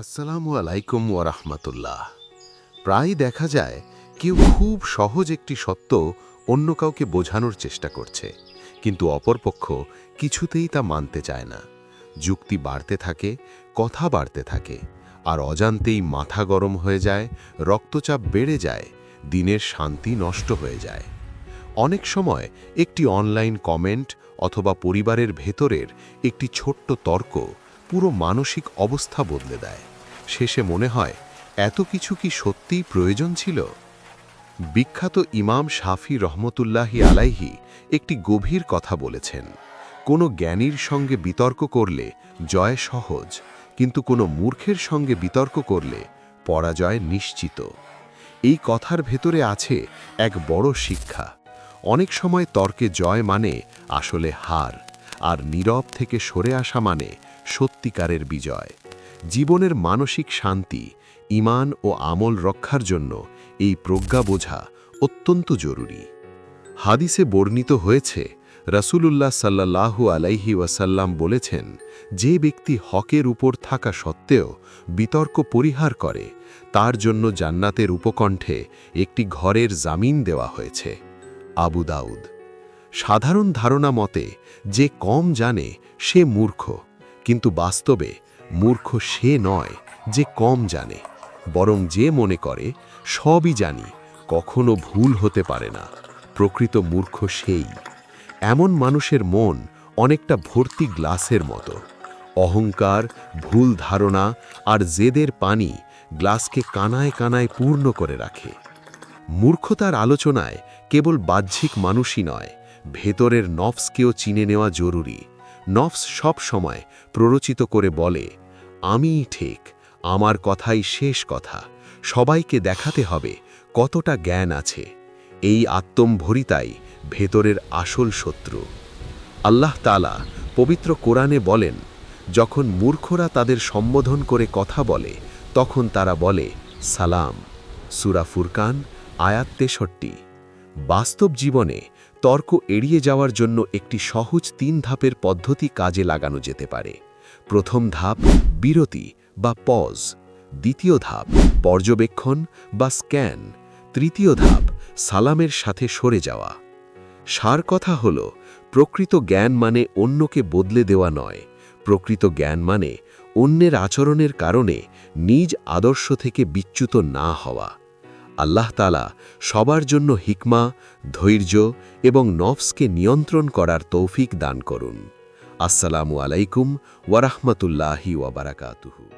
আসসালামু আলাইকুম ওরহমতুল্লাহ প্রায় দেখা যায় কেউ খুব সহজ একটি সত্য অন্য কাউকে বোঝানোর চেষ্টা করছে, কিন্তু অপরপক্ষ কিছুতেই তা মানতে চায় না। যুক্তি বাড়তে থাকে, কথা বাড়তে থাকে, আর অজান্তেই মাথা গরম হয়ে যায়, রক্তচাপ বেড়ে যায়, দিনের শান্তি নষ্ট হয়ে যায়। অনেক সময় একটি অনলাইন কমেন্ট অথবা পরিবারের ভেতরের একটি ছোট্ট তর্ক পুরো মানসিক অবস্থা বদলে দেয়। শেষে মনে হয়, এত কিছু কি সত্যিই প্রয়োজন ছিল? বিখ্যাত ইমাম শাফি রহমতুল্লাহি আলাইহি একটি গভীর কথা বলেছেন, কোনো জ্ঞানীর সঙ্গে বিতর্ক করলে জয় সহজ, কিন্তু কোনো মূর্খের সঙ্গে বিতর্ক করলে পরাজয় নিশ্চিত। এই কথার ভেতরে আছে এক বড় শিক্ষা। অনেক সময় তর্কে জয় মানে আসলে হার, আর নীরব থেকে সরে আসা মানে সত্যিকারের বিজয়। জীবনের মানসিক শান্তি ইমান ও আমল রক্ষার জন্য এই প্রজ্ঞা বোঝা অত্যন্ত জরুরি। হাদিসে বর্ণিত হয়েছে, রাসূলুল্লাহ সাল্লাল্লাহু আলাইহি ওয়াসাল্লাম বলেছেন, যে ব্যক্তি হকের উপর থাকা সত্ত্বেও বিতর্ক পরিহার করে, তার জন্য জান্নাতের উপকণ্ঠে একটি ঘরের জামিন দেওয়া হয়েছে। আবু দাউদ, সাধারণ ধারণা মতে, যে কম জানে, সে মূর্খ। কিন্তু বাস্তবে মূর্খ সে নয় যে কম জানে, বরং যে মনে করে সবই জানি, কখনো ভুল হতে পারে না, প্রকৃত মূর্খ সেই। এমন মানুষের মন অনেকটা ভর্তি গ্লাসের মতো। অহংকার, ভুল ধারণা আর জেদের পানি গ্লাসকে কানায় কানায় পূর্ণ করে রাখে। মূর্খতার আলোচনায় কেবল বাহ্যিক মানুষই নয়, ভেতরের নফসকেও চিনে নেওয়া জরুরি। নফস সব সময় প্ররোচিত করে বলে, আমিই ঠিক, আমার কথাই শেষ কথা। সবাইকে দেখাতে হবে কতটা জ্ঞান আছে। এই আত্মম্ভরিতাই ভেতরের আসল শত্রু। আল্লাহ তালা পবিত্র কোরআনে বলেন, যখন মূর্খরা তাদের সম্বোধন করে কথা বলে, তখন তারা বলে, সালাম। সুরা ফুরকান, আয়াত তেষট্টি। বাস্তব জীবনে তর্ক এড়িয়ে যাওয়ার জন্য একটি সহজ তিন ধাপের পদ্ধতি কাজে লাগানো যেতে পারে। প্রথম ধাপ, বিরতি বা পজ দ্বিতীয় ধাপ, পর্যবেক্ষণ বা স্ক্যান তৃতীয় ধাপ, সালামের সাথে সরে যাওয়া। সার কথা হল, প্রকৃত জ্ঞান মানে অন্যকে বদলে দেওয়া নয়। প্রকৃত জ্ঞান মানে অন্যের আচরণের কারণে নিজ আদর্শ থেকে বিচ্যুত না হওয়া। আল্লাহ তালা সবার জন্য হিকমা, ধৈর্য এবং নফসকে নিয়ন্ত্রণ করার তৌফিক দান করুন। আসসালামু আলাইকুম ওয়ারাহমতুল্লাহি ওয়াবারাকাতুহু